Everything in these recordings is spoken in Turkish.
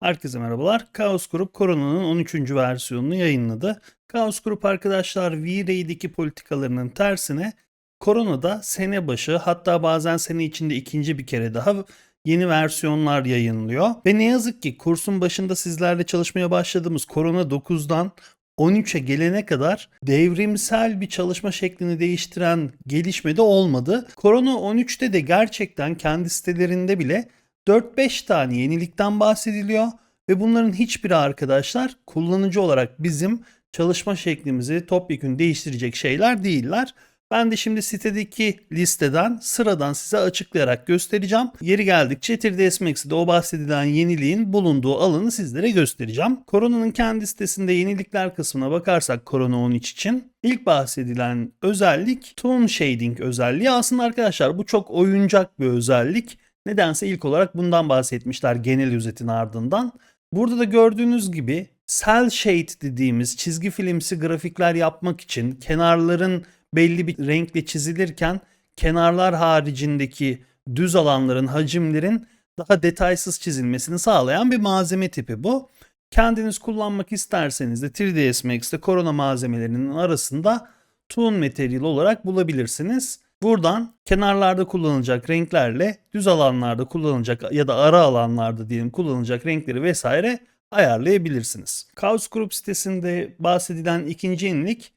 Herkese merhabalar. Chaos Group Corona'nın 13. versiyonunu yayınladı. Chaos Group arkadaşlar V-Ray'deki politikalarının tersine Corona'da sene başı hatta bazen sene içinde ikinci bir kere daha yeni versiyonlar yayınlıyor. Ve ne yazık ki kursun başında sizlerle çalışmaya başladığımız Corona 9'dan 13'e gelene kadar devrimsel bir çalışma şeklini değiştiren gelişme de olmadı. Corona 13'te de gerçekten kendi sitelerinde bile 4-5 tane yenilikten bahsediliyor ve bunların hiçbiri arkadaşlar kullanıcı olarak bizim çalışma şeklimizi topyekun değiştirecek şeyler değiller. Ben de şimdi sitedeki listeden sıradan size açıklayarak göstereceğim. Yeri geldikçe 3ds Max'de o bahsedilen yeniliğin bulunduğu alanı sizlere göstereceğim. Corona'nın kendi sitesinde yenilikler kısmına bakarsak Corona 13 için ilk bahsedilen özellik Tone Shading özelliği. Aslında arkadaşlar bu çok oyuncak bir özellik. Nedense ilk olarak bundan bahsetmişler genel özetin ardından. Burada da gördüğünüz gibi cell shade dediğimiz çizgi filmsi grafikler yapmak için kenarların belli bir renkle çizilirken kenarlar haricindeki düz alanların, hacimlerin daha detaysız çizilmesini sağlayan bir malzeme tipi bu. Kendiniz kullanmak isterseniz de 3ds Max'te korona malzemelerinin arasında Toon Material olarak bulabilirsiniz. Buradan kenarlarda kullanılacak renklerle düz alanlarda kullanılacak ya da ara alanlarda diyelim kullanılacak renkleri vesaire ayarlayabilirsiniz. Chaos Group sitesinde bahsedilen ikinci yenilik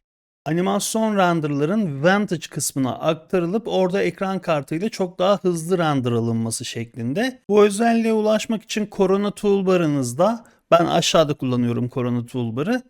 animasyon renderların Vantage kısmına aktarılıp orada ekran kartıyla çok daha hızlı render alınması şeklinde. Bu özelliğe ulaşmak için Corona Toolbar'ınızda ben aşağıda kullanıyorum Corona Toolbar'ı.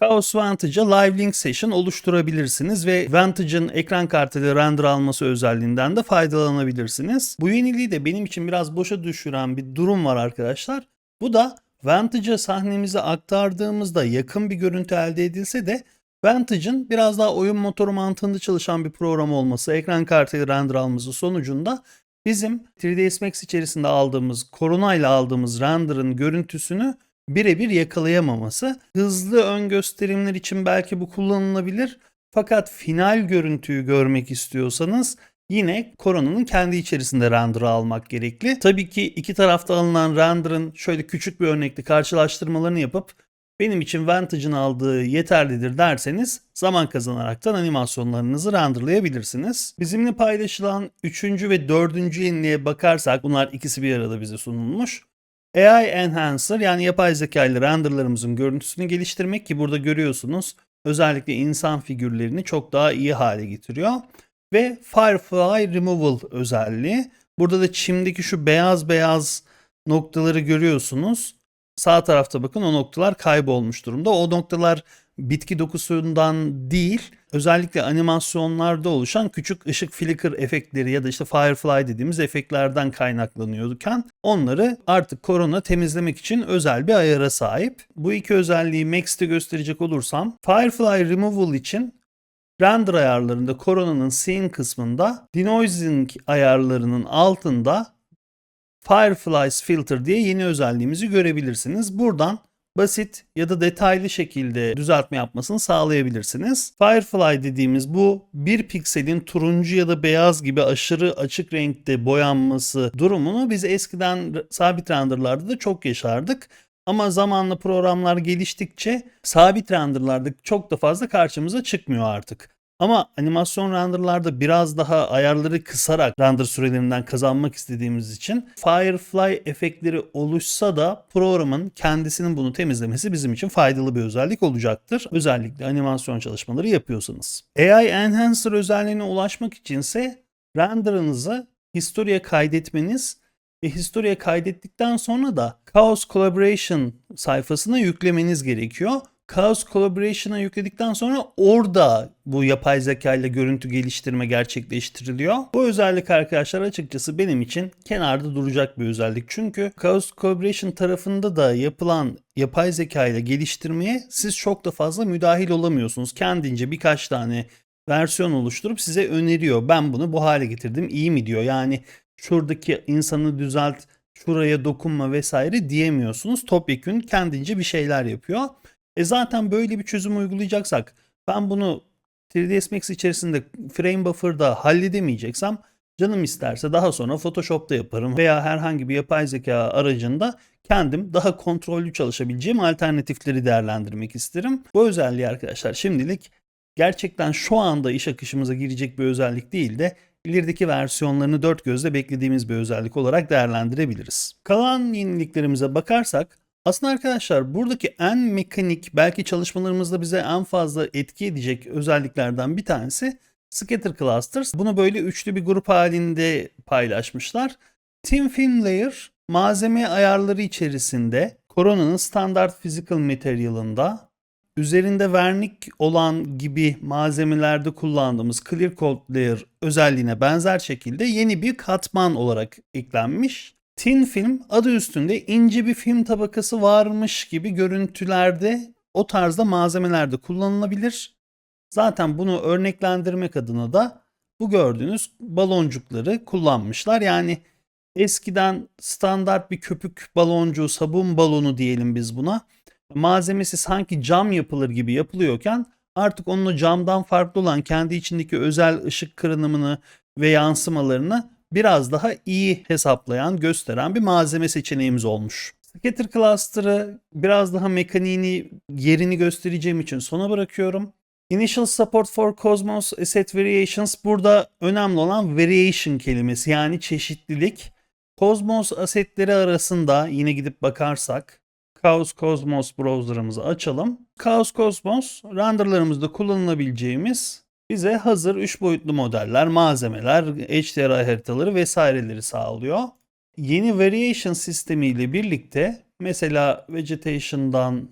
Chaos Vantage'a Live Link Session oluşturabilirsiniz ve Vantage'ın ekran kartıyla render alması özelliğinden de faydalanabilirsiniz. Bu yeniliği de benim için biraz boşa düşüren bir durum var arkadaşlar. Bu da Vantage'a sahnemizi aktardığımızda yakın bir görüntü elde edilse de Vantage'ın biraz daha oyun motoru mantığında çalışan bir program olması, ekran kartıyla render alması sonucunda bizim 3ds Max içerisinde aldığımız, Corona ile aldığımız render'ın görüntüsünü birebir yakalayamaması. Hızlı ön gösterimler için belki bu kullanılabilir. Fakat final görüntüyü görmek istiyorsanız yine Corona'nın kendi içerisinde render'ı almak gerekli. Tabii ki iki tarafta alınan render'ın şöyle küçük bir örnekli karşılaştırmalarını yapıp benim için Vantage'ın aldığı yeterlidir derseniz zaman kazanaraktan animasyonlarınızı renderlayabilirsiniz. Bizimle paylaşılan 3. ve 4. yeniliğe bakarsak bunlar ikisi bir arada bize sunulmuş. AI Enhancer yani yapay zeka ile renderlarımızın görüntüsünü geliştirmek ki burada görüyorsunuz özellikle insan figürlerini çok daha iyi hale getiriyor. Ve Firefly Removal özelliği. Burada da çimdeki şu beyaz beyaz noktaları görüyorsunuz. Sağ tarafta bakın o noktalar kaybolmuş durumda. O noktalar bitki dokusundan değil özellikle animasyonlarda oluşan küçük ışık flicker efektleri ya da işte firefly dediğimiz efektlerden kaynaklanıyorken onları artık korona temizlemek için özel bir ayara sahip. Bu iki özelliği Max'te gösterecek olursam firefly removal için render ayarlarında koronanın scene kısmında denoising ayarlarının altında Fireflies Filter diye yeni özelliğimizi görebilirsiniz. Buradan basit ya da detaylı şekilde düzeltme yapmasını sağlayabilirsiniz. Firefly dediğimiz bu bir pikselin turuncu ya da beyaz gibi aşırı açık renkte boyanması durumunu biz eskiden sabit renderlarda da çok yaşardık. Ama zamanla programlar geliştikçe sabit renderlarda çok da fazla karşımıza çıkmıyor artık. Ama animasyon renderlarda biraz daha ayarları kısarak render sürelerinden kazanmak istediğimiz için Firefly efektleri oluşsa da programın kendisinin bunu temizlemesi bizim için faydalı bir özellik olacaktır. Özellikle animasyon çalışmaları yapıyorsanız. AI Enhancer özelliğine ulaşmak içinse renderınızı historiye kaydetmeniz ve historiye kaydettikten sonra da Chaos Collaboration sayfasına yüklemeniz gerekiyor. Chaos Collaboration'a yükledikten sonra orada bu yapay zeka ile görüntü geliştirme gerçekleştiriliyor. Bu özellik arkadaşlar açıkçası benim için kenarda duracak bir özellik. Çünkü Chaos Collaboration tarafında da yapılan yapay zeka ile geliştirmeye siz çok da fazla müdahil olamıyorsunuz. Kendince birkaç tane versiyon oluşturup size öneriyor. Ben bunu bu hale getirdim iyi mi diyor. Yani şuradaki insanı düzelt, şuraya dokunma vesaire diyemiyorsunuz. Topyekün kendince bir şeyler yapıyor. E zaten böyle bir çözüm uygulayacaksak ben bunu 3ds Max içerisinde frame buffer'da halledemeyeceksem Canım isterse daha sonra Photoshop'ta yaparım veya herhangi bir yapay zeka aracında kendim daha kontrollü çalışabileceğim alternatifleri değerlendirmek isterim. Bu özelliği arkadaşlar şimdilik gerçekten şu anda iş akışımıza girecek bir özellik değil de ilerideki versiyonlarını dört gözle beklediğimiz bir özellik olarak değerlendirebiliriz. Kalan yeniliklerimize bakarsak aslında arkadaşlar buradaki en mekanik belki çalışmalarımızda bize en fazla etki edecek özelliklerden bir tanesi Scatter Clusters. Bunu böyle üçlü bir grup halinde paylaşmışlar. Thin Film Layer malzeme ayarları içerisinde Corona'nın standart physical material'ında üzerinde vernik olan gibi malzemelerde kullandığımız Clear Coat Layer özelliğine benzer şekilde yeni bir katman olarak eklenmiş. Thin film adı üstünde ince bir film tabakası varmış gibi görüntülerde o tarzda malzemelerde kullanılabilir. Zaten bunu örneklendirmek adına da bu gördüğünüz baloncukları kullanmışlar. Yani eskiden standart bir köpük baloncu, sabun balonu diyelim biz buna. Malzemesi sanki cam yapılır gibi yapılıyorken artık onun camdan farklı olan kendi içindeki özel ışık kırınımını ve yansımalarını biraz daha iyi hesaplayan, gösteren bir malzeme seçeneğimiz olmuş. Scatter Cluster'ı biraz daha mekaniğini, yerini göstereceğim için sona bırakıyorum. Initial Support for Cosmos Asset Variations burada önemli olan variation kelimesi yani çeşitlilik. Cosmos asetleri arasında yine gidip bakarsak Chaos Cosmos browser'ımızı açalım. Chaos Cosmos renderlarımızda kullanılabileceğimiz bize hazır 3 boyutlu modeller, malzemeler, HDRI haritaları vesaireleri sağlıyor. Yeni variation sistemi ile birlikte mesela vegetation'dan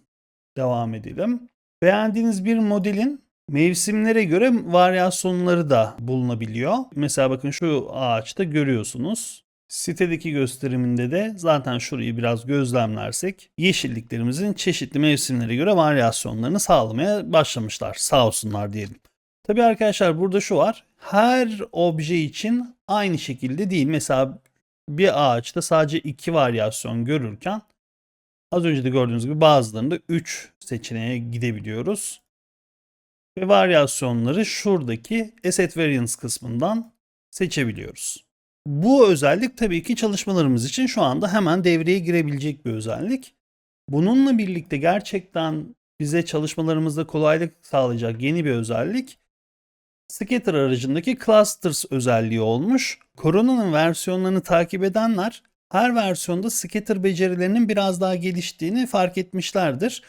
devam edelim. Beğendiğiniz bir modelin mevsimlere göre varyasyonları da bulunabiliyor. Mesela bakın şu ağaçta görüyorsunuz. Sitedeki gösteriminde de zaten şurayı biraz gözlemlersek yeşilliklerimizin çeşitli mevsimlere göre varyasyonlarını sağlamaya başlamışlar. Sağ olsunlar diyelim. Tabi arkadaşlar burada şu var. Her obje için aynı şekilde değil. Mesela bir ağaçta sadece iki varyasyon görürken az önce de gördüğünüz gibi bazılarında 3 seçeneğe gidebiliyoruz. Ve varyasyonları şuradaki Asset Variance kısmından seçebiliyoruz. Bu özellik tabii ki çalışmalarımız için şu anda hemen devreye girebilecek bir özellik. Bununla birlikte gerçekten bize çalışmalarımızda kolaylık sağlayacak yeni bir özellik Scatter aracındaki Clusters özelliği olmuş. Corona'nın versiyonlarını takip edenler her versiyonda Scatter becerilerinin biraz daha geliştiğini fark etmişlerdir.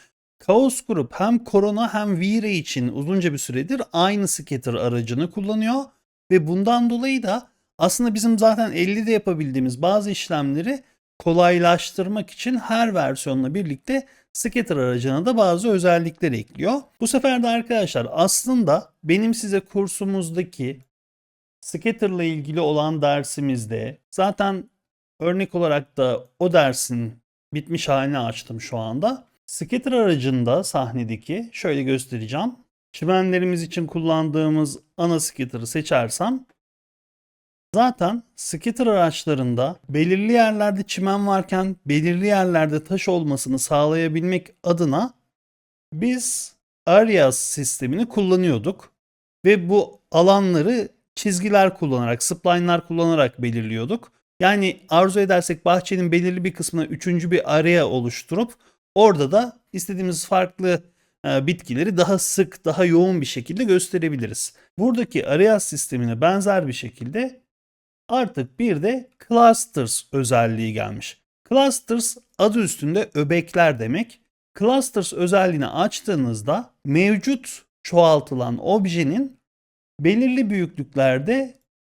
Chaos Group hem Corona hem Vire için uzunca bir süredir aynı Scatter aracını kullanıyor ve bundan dolayı da aslında bizim zaten 50'de yapabildiğimiz bazı işlemleri kolaylaştırmak için her versiyonla birlikte Scatter aracına da bazı özellikler ekliyor. Bu sefer de arkadaşlar aslında benim size kursumuzdaki Scatter ile ilgili olan dersimizde zaten örnek olarak da o dersin bitmiş halini açtım şu anda. Scatter aracında sahnedeki şöyle göstereceğim. Çimenlerimiz için kullandığımız ana scatter'ı seçersem Zaten skitter araçlarında belirli yerlerde çimen varken belirli yerlerde taş olmasını sağlayabilmek adına biz Arias sistemini kullanıyorduk ve bu alanları çizgiler kullanarak, spline'lar kullanarak belirliyorduk. Yani arzu edersek bahçenin belirli bir kısmına üçüncü bir area oluşturup orada da istediğimiz farklı e, bitkileri daha sık, daha yoğun bir şekilde gösterebiliriz. Buradaki Arias sistemine benzer bir şekilde artık bir de clusters özelliği gelmiş. Clusters adı üstünde öbekler demek. Clusters özelliğini açtığınızda mevcut çoğaltılan objenin belirli büyüklüklerde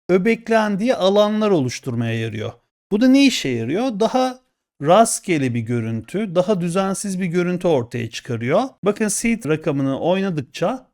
öbeklendiği alanlar oluşturmaya yarıyor. Bu da ne işe yarıyor? Daha rastgele bir görüntü, daha düzensiz bir görüntü ortaya çıkarıyor. Bakın seed rakamını oynadıkça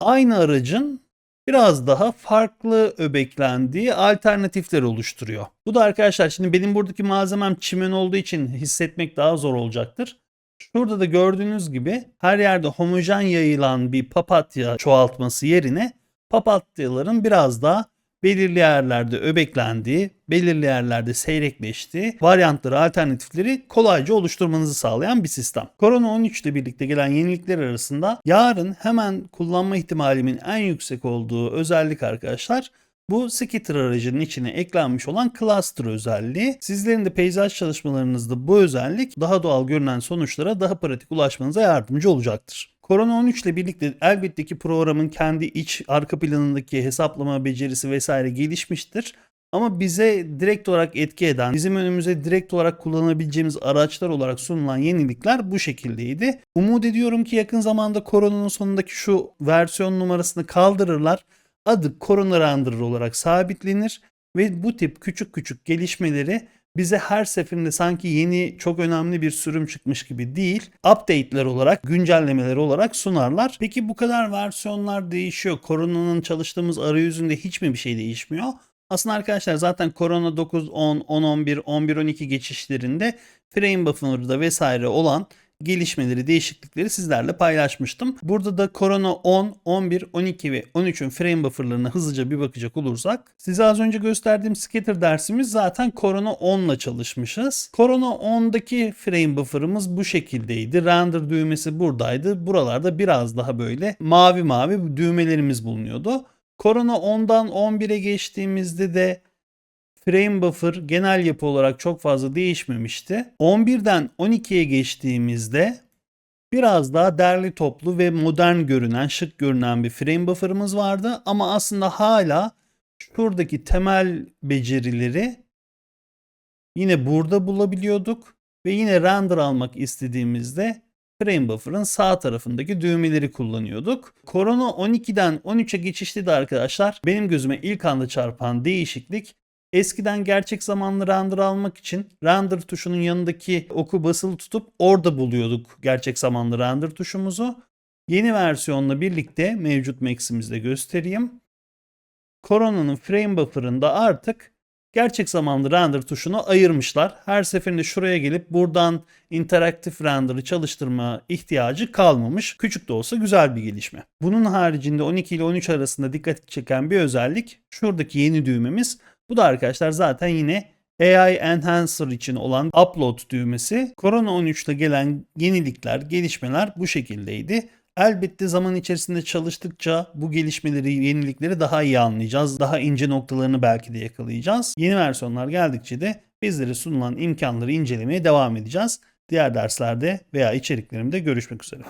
aynı aracın biraz daha farklı öbeklendiği alternatifler oluşturuyor. Bu da arkadaşlar şimdi benim buradaki malzemem çimen olduğu için hissetmek daha zor olacaktır. Şurada da gördüğünüz gibi her yerde homojen yayılan bir papatya çoğaltması yerine papatyaların biraz daha belirli yerlerde öbeklendiği, belirli yerlerde seyrekleştiği varyantları, alternatifleri kolayca oluşturmanızı sağlayan bir sistem. Corona 13 ile birlikte gelen yenilikler arasında yarın hemen kullanma ihtimalimin en yüksek olduğu özellik arkadaşlar Bu Skitter aracının içine eklenmiş olan cluster özelliği. Sizlerin de peyzaj çalışmalarınızda bu özellik daha doğal görünen sonuçlara daha pratik ulaşmanıza yardımcı olacaktır. Korona 13 ile birlikte elbette ki programın kendi iç arka planındaki hesaplama becerisi vesaire gelişmiştir. Ama bize direkt olarak etki eden, bizim önümüze direkt olarak kullanabileceğimiz araçlar olarak sunulan yenilikler bu şekildeydi. Umut ediyorum ki yakın zamanda koronanın sonundaki şu versiyon numarasını kaldırırlar. Adı Corona Renderer olarak sabitlenir ve bu tip küçük küçük gelişmeleri bize her seferinde sanki yeni çok önemli bir sürüm çıkmış gibi değil, update'ler olarak, güncellemeler olarak sunarlar. Peki bu kadar versiyonlar değişiyor. Corona'nın çalıştığımız arayüzünde hiç mi bir şey değişmiyor? Aslında arkadaşlar zaten Corona 9, 10, 10, 11, 11, 12 geçişlerinde frame buffer'da vesaire olan gelişmeleri, değişiklikleri sizlerle paylaşmıştım. Burada da Corona 10, 11, 12 ve 13'ün frame buffer'larına hızlıca bir bakacak olursak size az önce gösterdiğim scatter dersimiz zaten Corona 10 ile çalışmışız. Corona 10'daki frame buffer'ımız bu şekildeydi. Render düğmesi buradaydı. Buralarda biraz daha böyle mavi mavi düğmelerimiz bulunuyordu. Corona 10'dan 11'e geçtiğimizde de frame buffer genel yapı olarak çok fazla değişmemişti. 11'den 12'ye geçtiğimizde biraz daha derli toplu ve modern görünen, şık görünen bir frame buffer'ımız vardı ama aslında hala şuradaki temel becerileri yine burada bulabiliyorduk ve yine render almak istediğimizde frame buffer'ın sağ tarafındaki düğmeleri kullanıyorduk. Corona 12'den 13'e geçişte de arkadaşlar benim gözüme ilk anda çarpan değişiklik Eskiden gerçek zamanlı render almak için render tuşunun yanındaki oku basılı tutup orada buluyorduk gerçek zamanlı render tuşumuzu. Yeni versiyonla birlikte mevcut Max'imizde göstereyim. Corona'nın frame buffer'ında artık gerçek zamanlı render tuşunu ayırmışlar. Her seferinde şuraya gelip buradan interaktif render'ı çalıştırma ihtiyacı kalmamış. Küçük de olsa güzel bir gelişme. Bunun haricinde 12 ile 13 arasında dikkat çeken bir özellik şuradaki yeni düğmemiz. Bu da arkadaşlar zaten yine AI Enhancer için olan upload düğmesi. Corona 13'te gelen yenilikler, gelişmeler bu şekildeydi. Elbette zaman içerisinde çalıştıkça bu gelişmeleri, yenilikleri daha iyi anlayacağız. Daha ince noktalarını belki de yakalayacağız. Yeni versiyonlar geldikçe de bizlere sunulan imkanları incelemeye devam edeceğiz. Diğer derslerde veya içeriklerimde görüşmek üzere.